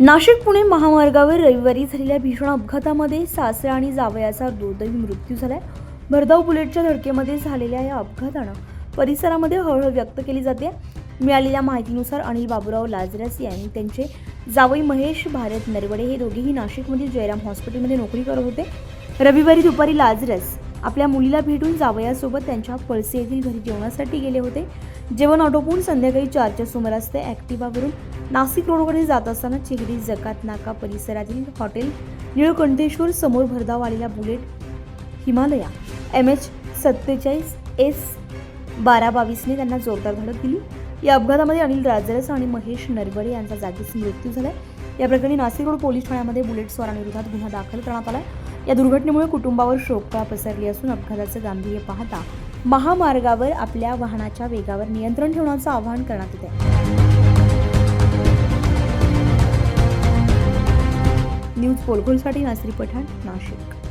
नाशिक पुणे महामार्गावर रविवारी झालेल्या भीषण अपघातामध्ये सासरा आणि जावयाचा दुर्दैवी मृत्यू झालाय. भरधाव बुलेटच्या धडकेमध्ये झालेल्या या अपघातानं परिसरामध्ये हळहळ व्यक्त केली जाते. मिळालेल्या माहितीनुसार अनिल बाबूराव लाजरस यांनी त्यांचे जावई महेश भारत नरवडे हे दोघेही नाशिकमधील जयराम हॉस्पिटलमध्ये नोकरी करत होते. रविवारी दुपारी लाजरस आपल्या मुलीला भेटून जावयासोबत त्यांच्या पळसे येथील घरी जेवणासाठी गेले होते. जेवण आटोपून संध्याकाळी चारच्या सुमारास ते ॲक्टिवावरून नाशिक रोडकडे जात असताना चिगडी जकात नाका परिसरातील हॉटेल निळकंठेश्वर समोर भरधाव आलेला बुलेट हिमालया एम एच सत्तेचाळीस एस बारा बावीसने त्यांना जोरदार धडक दिली. या अपघातामध्ये अनिल राजरस आणि महेश नरवडे यांचा जागीच मृत्यू झाला या प्रकरणी नाशिक रोड पोलीस ठाण्यामध्ये बुलेट स्वारांविरोधात गुन्हा दाखल करण्यात आलाय. या दुर्घटनेमुळे कुटुंबावर शोककळा पसरली असून अपघाताचं गांभीर्य पाहता महामार्गावर आपल्या वाहनाच्या वेगावर नियंत्रण ठेवण्याचं आवाहन करण्यात येत आहे न्यूज पोलखोलसाठी नासरी पठाण नाशिक.